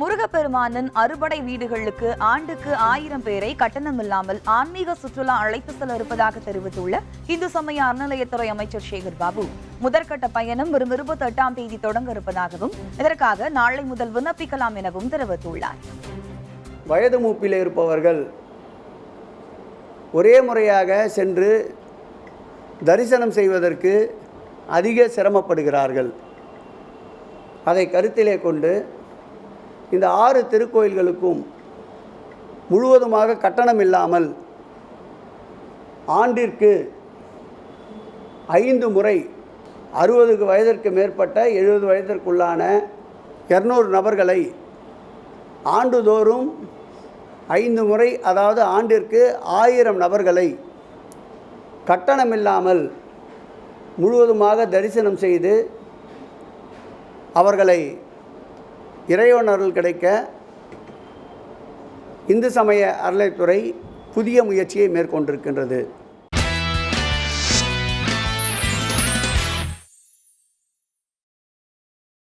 முருகப்பெருமானின் அறுபடை வீடுகளுக்கு ஆண்டுக்கு ஆயிரம் பேரை கட்டணமில்லாமல் ஆன்மீக சுற்றுலா அழைத்து செல்ல இருப்பதாக தெரிவித்துள்ள இந்து சமய அறநிலையத்துறை அமைச்சர் சேகர் பாபு. முதற்கட்ட பயணம் வரும் இருபத்தி எட்டாம் தேதி தொடங்க இருப்பதாகவும் இதற்காக நாளை முதல் விண்ணப்பிக்கலாம் எனவும் தெரிவித்துள்ளார். வயது மூப்பில் இருப்பவர்கள் ஒரே முறையாக சென்று தரிசனம் செய்வதற்கு அதிக சிரமப்படுகிறார்கள். அதை கருத்திலே கொண்டு இந்த ஆறு திருக்கோயில்களுக்கும் முழுவதுமாக கட்டணம் இல்லாமல் ஆண்டிற்கு ஐந்து முறை அறுபது வயதிற்கு மேற்பட்ட எழுபது வயதிற்குள்ளான இரநூறு நபர்களை ஆண்டுதோறும் ஐந்து முறை அதாவது ஆண்டிற்கு ஆயிரம் நபர்களை கட்டணமில்லாமல் முழுவதுமாக தரிசனம் செய்து அவர்களை இறைவனர்கள் கிடைக்க இந்து சமய அறநிலைத்துறை புதிய முயற்சியை மேற்கொண்டிருக்கின்றது.